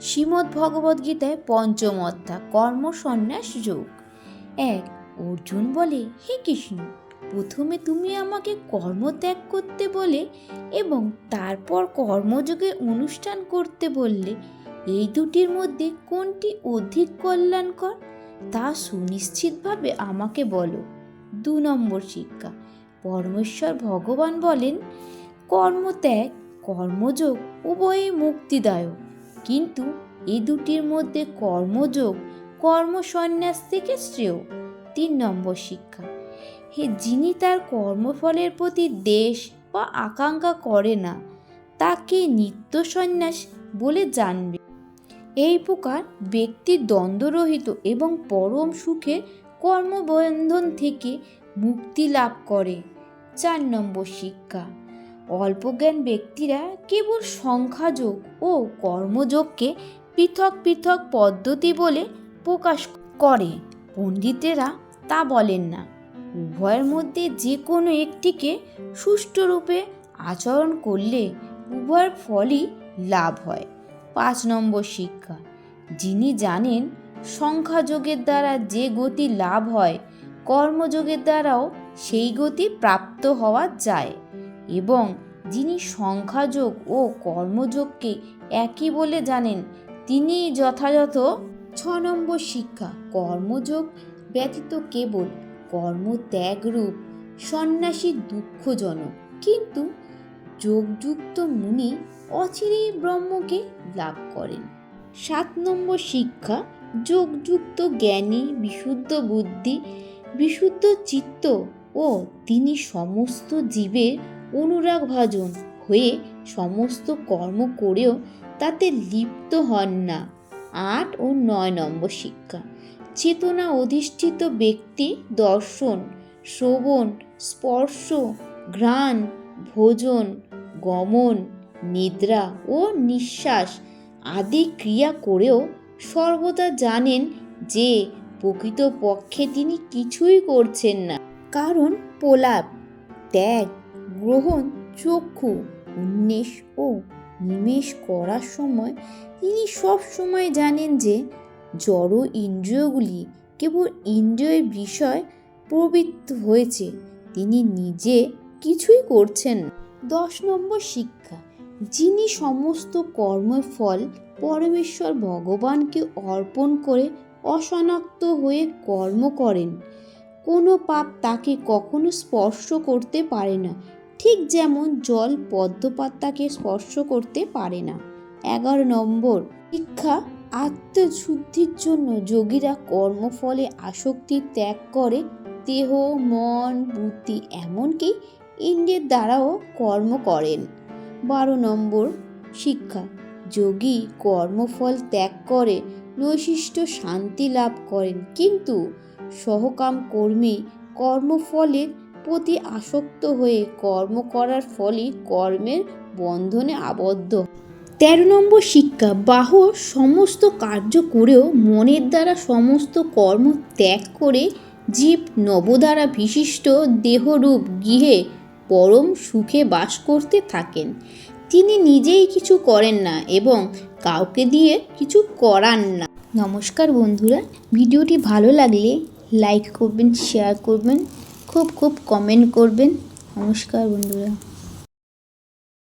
শ্রীমদ্ ভগবদ্গীতায় পঞ্চম অধ্যায়, কর্মসন্ন্যাস যোগ। এক, অর্জুন বলে, হে কৃষ্ণ, প্রথমে তুমি আমাকে কর্মত্যাগ করতে বলে এবং তারপর কর্মযোগে অনুষ্ঠান করতে বললে, এই দুটির মধ্যে কোনটি অধিক কল্যাণকর? তা সুনিশ্চিতভাবে আমাকে বলো। দু নম্বর শিক্ষা, পরমেশ্বর ভগবান বলেন, কর্মত্যাগ, কর্মযোগ উভয়ই মুক্তিদায়ক। কিন্তু এ দুটির মধ্যে কর্মযোগ, কর্মসন্ন্যাস থেকে শ্রেয়। তিন নম্বর শিক্ষা, হে যিনি তার কর্মফলের প্রতি দেশ বা আকাঙ্ক্ষা করে না, তাকে নিত্য সন্ন্যাস বলে জানবে। এই প্রকার ব্যক্তি দ্বন্দ্বরহিত এবং পরম সুখে কর্মবন্ধন থেকে মুক্তি লাভ করে। চার নম্বর শিক্ষা অল্পজ্ঞান ব্যক্তিরা কেবল সংখ্যাযোগ ও কর্মযোগকে পৃথক পৃথক পদ্ধতি বলে প্রকাশ করে। পণ্ডিতেরা তা বলেন না। উভয়ের মধ্যে যে কোনো একটিকে সুষ্ঠুরূপে আচরণ করলে উভয়ের ফলই লাভ হয়। পাঁচ নম্বর শিক্ষা, যিনি জানেন সংখ্যাযোগের দ্বারা যে গতি লাভ হয়, কর্মযোগের দ্বারাও সেই গতি প্রাপ্ত হওয়া যায়। এবং যিনি সংখ্যাযোগ ও কর্মযোগকে একই বলে জানেন তিনি যথাযথ। ছ নম্বর শিক্ষা, কর্মযোগ ব্যতীত কেবল কর্মত্যাগরূপ সন্ন্যাসী দুঃখজনক। কিন্তু যোগযুক্ত মুনি অচিরেই ব্রহ্মকে লাভ করেন। সাত নম্বর শিক্ষা, যোগযুক্ত জ্ঞানী, বিশুদ্ধ বুদ্ধি, বিশুদ্ধ চিত্ত ও তিনি সমস্ত জীবের অনুরাগ ভাজন হয়ে সমস্ত কর্ম করেও তাতে লিপ্ত হন না। আট ও নয় নম্বর শিক্ষা। চেতনা অধিষ্ঠিত ব্যক্তি দর্শন, শ্রবণ, স্পর্শ, ঘ্রাণ, ভোজন, গমন, নিদ্রা ও নিঃশ্বাস আদি ক্রিয়া করেও সর্বদা জানেন যে প্রকৃতপক্ষে তিনি কিছুই করছেন না। কারণ প্রলাপ, ত্যাগ গ্রহণ চক্ষু উন্মেষ ও নিমেষ করার সময় তিনি সব সময় জানেন যে জড় ইন্দ্রিয়গুলি কেবল ইন্দ্রিয়ের বিষয় প্রবৃত্ত হয়েছে। তিনি নিজে কিছুই করছেন দশ নম্বর শিক্ষা, যিনি সমস্ত কর্মের ফল পরমেশ্বর ভগবানকে অর্পণ করে অসনাক্ত হয়ে কর্ম করেন, কোনো পাপ তাকে কখনো স্পর্শ করতে পারে না। ঠিক যেমন জল পদ্মপাত্তাকে স্পর্শ করতে পারে না। এগারো নম্বর, শিক্ষা আত্মশুদ্ধির জন্য যোগীরা কর্মফলে আসক্তি ত্যাগ করে, দেহ, মন, বুদ্ধি এমনকি ইন্দ্রিয়ের দ্বারাও কর্ম করেন। বারো নম্বর, শিক্ষা যোগী কর্মফল ত্যাগ করে, নৈশিষ্ট শান্তি লাভ করেন। কিন্তু সহকাম কর্মী কর্মফলের প্রতি আসক্ত হয়ে কর্ম করার ফলে কর্মের বন্ধনে আবদ্ধ। তেরো নম্বর শিক্ষা, বাহ সমস্ত কার্য করেও মনের দ্বারা সমস্ত কর্ম ত্যাগ করে জীব নবদ্বারা বিশিষ্ট দেহরূপ গৃহে পরম সুখে বাস করতে থাকেন। তিনি নিজেই কিছু করেন না এবং কাউকে দিয়ে কিছু করান না। নমস্কার বন্ধুরা, ভিডিওটি ভালো লাগলে লাইক করবেন, শেয়ার করবেন। খুব খুব কমেন্ট করবেন। নমস্কার বন্ধুরা।